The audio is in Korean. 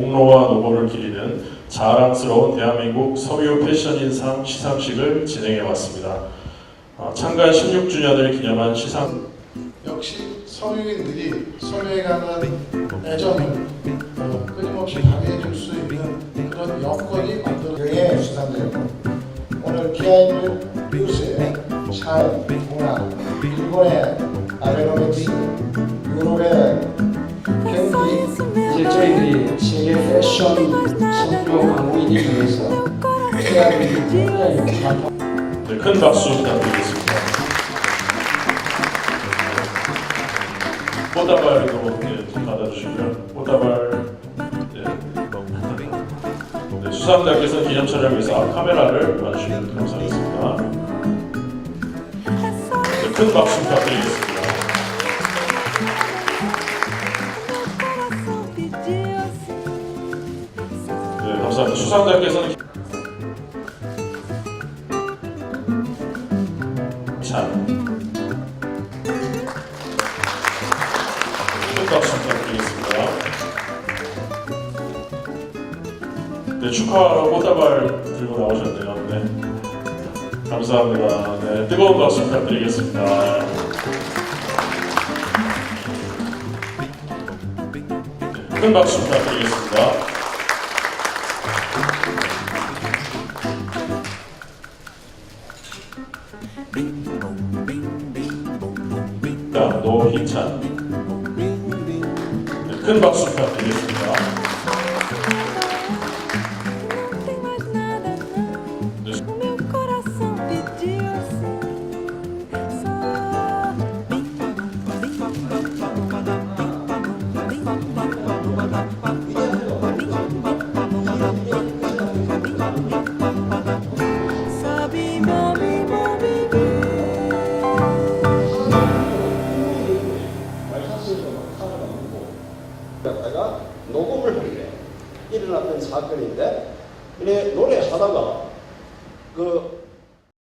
공로와 노고를 기리는 자랑스러운 대한민국 석유 패션인상 시상식을 진행해 왔습니다. 어, 창간 16주년을 기념한 시상 역시 성유인들이 선유에 관한 애정을 어, 끊임없이 발휘해줄 수 있는 그런 여건이 만들어져야 수상되고 오늘 기아인들 뉴스에 잘 공항 일본의 아베노믹스 유럽의 이제 저희들이 세계 패션 성교 강국이기 위해서 대한민국 굉장히 잘 네, 큰 박수 부탁드리겠습니다. 꽃다발도 네, 좀 받아주시고요. 꽃다발 네. 네, 수상자께서 기념 촬영을 위해서 카메라를 봐주시면 감사하겠습니다. 네, 큰 박수 부탁드리겠습니다. 감사합니다. 수상자께서는 찬. 큰 박수 부탁드리겠습니다. 네, 축하하러 꽃다발 들고 나오셨네요. 네. 감사합니다. 네, 뜨거운 박수 부탁드리겠습니다. 네, 큰 박수 부탁드리겠습니다. 자, 노희찬. 네, 큰 박수 부탁드리겠습니다. 다가 녹음을 하는데 일어났던 사건인데 이래 노래하다가 그